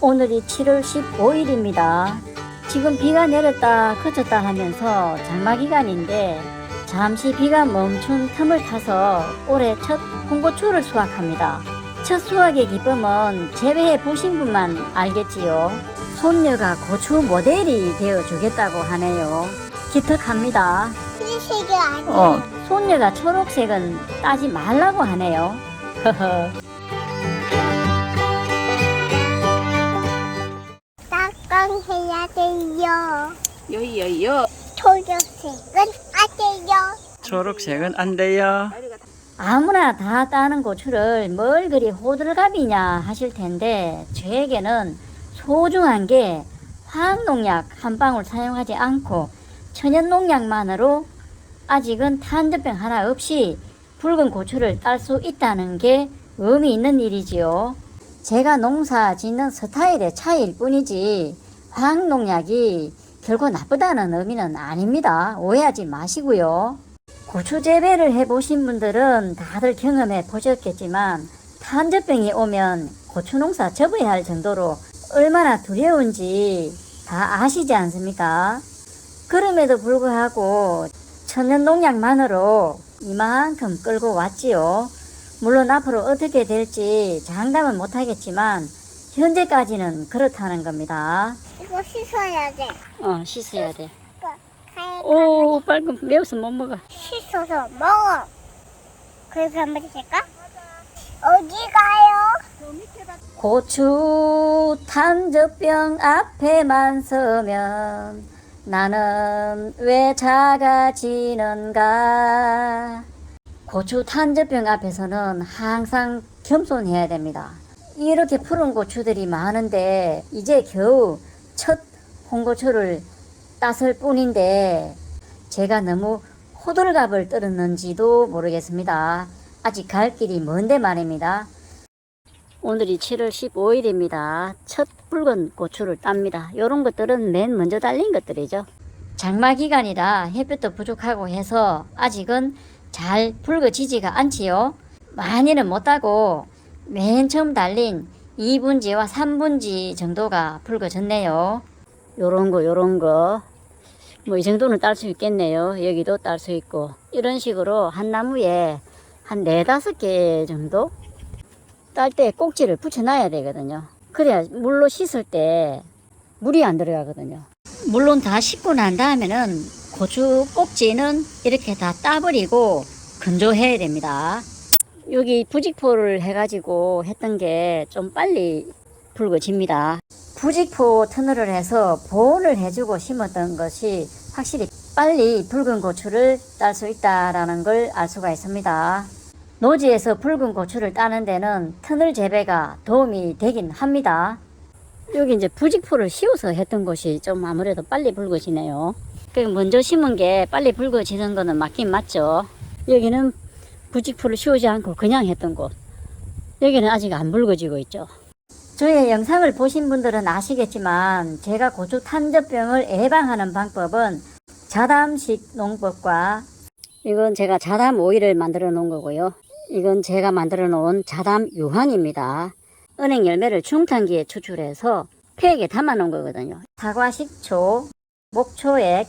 오늘이 7월 15일입니다. 지금 비가 내렸다 그쳤다 하면서 장마 기간인데 잠시 비가 멈춘 틈을 타서 올해 첫 홍고추를 수확합니다. 첫 수확의 기쁨은 재배해 보신 분만 알겠지요. 손녀가 고추 모델이 되어 주겠다고 하네요. 기특합니다. 흰색이 아니에요. 어, 손녀가 초록색은 따지 말라고 하네요. 허허. 딱강해야 돼요. 여이 여이여 초록색은 안 돼요. 초록색은 안 돼요 아무나 다 따는 고추를 뭘 그리 호들갑이냐 하실 텐데 저에게는 소중한 게 화학농약 한 방울 사용하지 않고 천연농약만으로 아직은 탄저병 하나 없이 붉은 고추를 딸 수 있다는 게 의미 있는 일이지요. 제가 농사 짓는 스타일의 차이일 뿐이지 화학농약이 결코 나쁘다는 의미는 아닙니다. 오해하지 마시고요. 고추 재배를 해보신 분들은 다들 경험해 보셨겠지만 탄저병이 오면 고추 농사 접어야 할 정도로 얼마나 두려운지 다 아시지 않습니까? 그럼에도 불구하고 천연 농약만으로 이만큼 끌고 왔지요. 물론 앞으로 어떻게 될지 장담은 못하겠지만 현재까지는 그렇다는 겁니다. 이거 씻어야 돼. 어 씻어야 돼. 오 빨간 매워서 못 먹어. 씻어서 먹어. 그래서 한번 드실까? 어디 가요? 고추 탄저병 앞에만 서면 나는 왜 작아지는가? 고추 탄저병 앞에서는 항상 겸손해야 됩니다. 이렇게 푸른 고추들이 많은데 이제 겨우 첫 홍고추를 땄을 뿐인데 제가 너무 호들갑을 떨었는지도 모르겠습니다. 아직 갈 길이 먼데 말입니다. 오늘이 7월 15일입니다. 첫 붉은 고추를 땁니다. 이런 것들은 맨 먼저 달린 것들이죠. 장마 기간이라 햇볕도 부족하고 해서 아직은 잘 붉어지지가 않지요. 많이는 못 따고 맨 처음 달린 2분지와 3분지 정도가 붉어졌네요. 요런 거, 요런 거. 뭐 이 정도는 딸 수 있겠네요. 여기도 딸 수 있고. 이런 식으로 한 나무에 한 네다섯 개 정도 딸 때 꼭지를 붙여놔야 되거든요. 그래야 물로 씻을 때 물이 안 들어가거든요. 물론 다 씻고 난 다음에는 고추 꼭지는 이렇게 다 따버리고 건조해야 됩니다. 여기 부직포를 해가지고 했던 게 좀 빨리 붉어집니다. 부직포 터널을 해서 보온을 해주고 심었던 것이 확실히 빨리 붉은 고추를 딸 수 있다라는 걸 알 수가 있습니다. 노지에서 붉은 고추를 따는 데는 터널 재배가 도움이 되긴 합니다. 여기 이제 부직포를 씌워서 했던 곳이 좀 아무래도 빨리 붉어지네요. 그 먼저 심은 게 빨리 붉어지는 거는 맞긴 맞죠. 여기는 부직포를 씌우지 않고 그냥 했던 곳. 여기는 아직 안 붉어지고 있죠. 저의 영상을 보신 분들은 아시겠지만 제가 고추 탄저병을 예방하는 방법은 자담식 농법과 이건 제가 자담 오일을 만들어 놓은 거고요. 이건 제가 만들어 놓은 자담 유황입니다. 은행 열매를 중탕기에 추출해서 폐액에 담아 놓은 거거든요. 사과 식초, 목초액,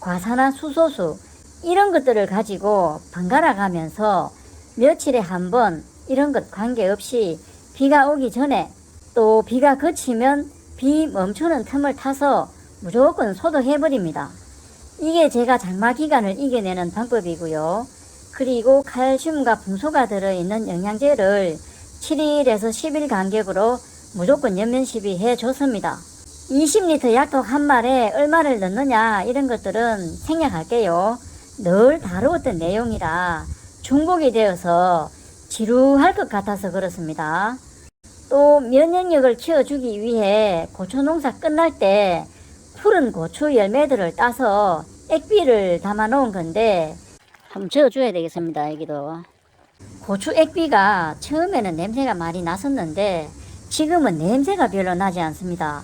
과산화 수소수 이런 것들을 가지고 번갈아 가면서 며칠에 한 번 이런 것 관계없이 비가 오기 전에 또 비가 그치면 비 멈추는 틈을 타서 무조건 소독해 버립니다. 이게 제가 장마 기간을 이겨내는 방법이고요. 그리고 칼슘과 붕소가 들어있는 영양제를 7일에서 10일 간격으로 무조건 연면 시비해 줬습니다. 20리터 약독 한 말에 얼마를 넣느냐 이런 것들은 생략할게요. 늘 다루었던 내용이라 중복이 되어서 지루할 것 같아서 그렇습니다. 또 면역력을 키워주기 위해 고추 농사 끝날 때 푸른 고추 열매들을 따서 액비를 담아 놓은 건데 한번 저어줘야 되겠습니다. 여기도 고추 액비가 처음에는 냄새가 많이 났었는데 지금은 냄새가 별로 나지 않습니다.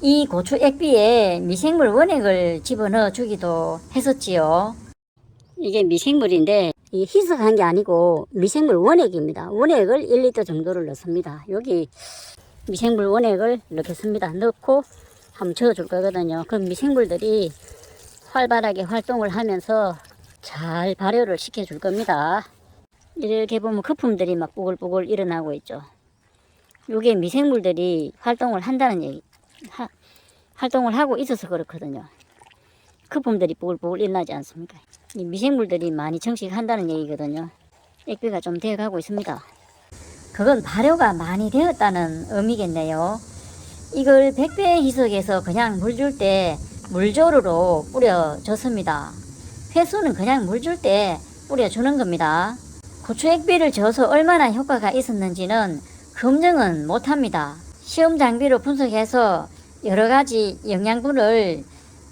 이 고추 액비에 미생물 원액을 집어넣어 주기도 했었지요. 이게 미생물인데 이 희석한 게 아니고 미생물 원액입니다. 원액을 1리터 정도를 넣습니다. 여기 미생물 원액을 넣겠습니다. 넣고 한번 저어줄 거거든요. 그럼 미생물들이 활발하게 활동을 하면서 잘 발효를 시켜줄 겁니다. 이렇게 보면 거품들이 막 뽀글뽀글 일어나고 있죠. 요게 미생물들이 활동을 한다는 얘기, 하, 활동을 하고 있어서 그렇거든요. 거품들이 뽀글뽀글 일어나지 않습니까? 이 미생물들이 많이 정식한다는 얘기거든요. 액비가 좀 되어가고 있습니다. 그건 발효가 많이 되었다는 의미겠네요. 이걸 백배 희석해서 그냥 물 줄 때 물조르로 뿌려줬습니다. 회수는 그냥 물 줄 때 뿌려주는 겁니다. 고추 액비를 줘서 얼마나 효과가 있었는지는 검증은 못합니다. 시험 장비로 분석해서 여러 가지 영양분을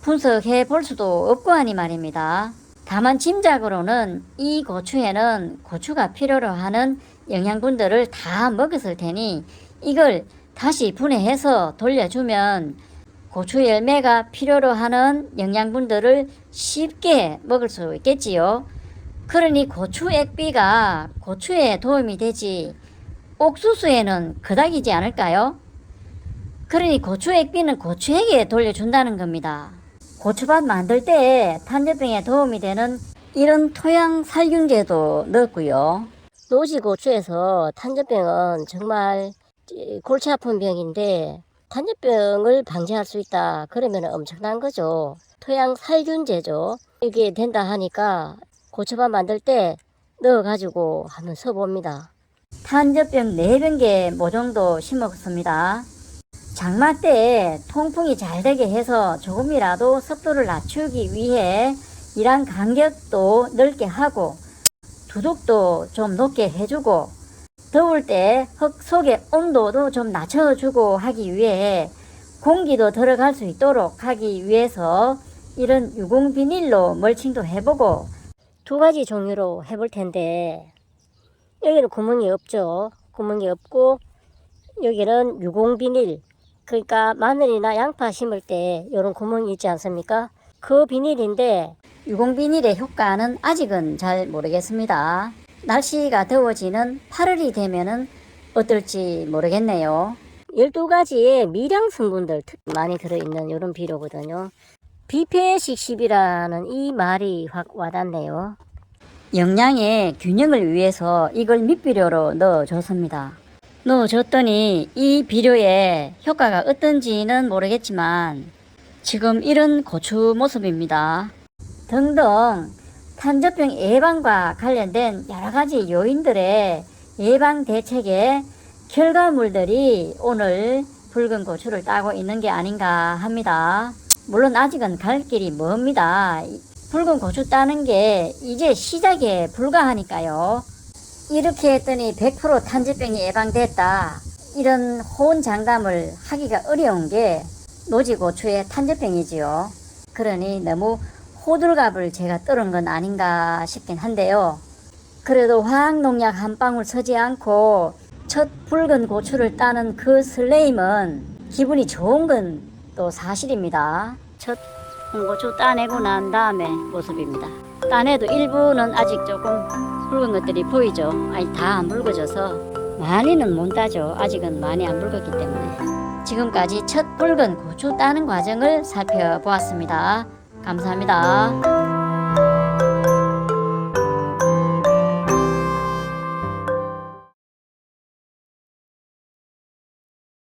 분석해 볼 수도 없고 하니 말입니다. 다만 짐작으로는 이 고추에는 고추가 필요로 하는 영양분들을 다 먹었을 테니 이걸 다시 분해해서 돌려주면 고추 열매가 필요로 하는 영양분들을 쉽게 먹을 수 있겠지요. 그러니 고추 액비가 고추에 도움이 되지 옥수수에는 그닥이지 않을까요? 그러니 고추 액비는 고추에게 돌려준다는 겁니다. 고추밥 만들 때 탄저병에 도움이 되는 이런 토양 살균제도 넣었고요. 노지 고추에서 탄저병은 정말 골치 아픈 병인데 탄저병을 방지할 수 있다. 그러면 엄청난 거죠. 토양 살균제죠. 이게 된다 하니까 고추밥 만들 때 넣어가지고 한번 써봅니다. 탄저병 4병개 모종도 심었습니다. 장마 때 통풍이 잘 되게 해서 조금이라도 습도를 낮추기 위해 이란 간격도 넓게 하고 두둑도 좀 높게 해주고 더울 때 흙 속의 온도도 좀 낮춰주고 하기 위해 공기도 들어갈 수 있도록 하기 위해서 이런 유공 비닐로 멀칭도 해보고 두 가지 종류로 해볼 텐데 여기는 구멍이 없죠. 구멍이 없고 여기는 유공 비닐 그러니까 마늘이나 양파 심을 때 이런 구멍이 있지 않습니까? 그 비닐인데 유공 비닐의 효과는 아직은 잘 모르겠습니다. 날씨가 더워지는 8월이 되면은 어떨지 모르겠네요. 12가지의 미량 성분들 특 많이 들어있는 이런 비료거든요. 비폐식십이라는 이 말이 확 와닿네요. 영양의 균형을 위해서 이걸 밑비료로 넣어줬습니다. 넣어줬더니 이 비료의 효과가 어떤지는 모르겠지만 지금 이런 고추 모습입니다. 등등 탄저병 예방과 관련된 여러 가지 요인들의 예방 대책의 결과물들이 오늘 붉은 고추를 따고 있는 게 아닌가 합니다. 물론 아직은 갈 길이 멉니다. 붉은 고추 따는 게 이제 시작에 불과하니까요. 이렇게 했더니 100% 탄저병이 예방됐다. 이런 호언 장담을 하기가 어려운 게 노지고추의 탄저병이지요. 그러니 너무 호들갑을 제가 떨은 건 아닌가 싶긴 한데요. 그래도 화학농약 한 방울 서지 않고 첫 붉은 고추를 따는 그 설레임은 기분이 좋은 건 또 사실입니다. 첫 홍고추 따내고 난 다음에 모습입니다. 따내도 일부는 아직 조금 붉은 것들이 보이죠. 아니 다 안 붉어져서 많이는 못 따죠. 아직은 많이 안 붉었기 때문에. 지금까지 첫 붉은 고추 따는 과정을 살펴보았습니다. 감사합니다.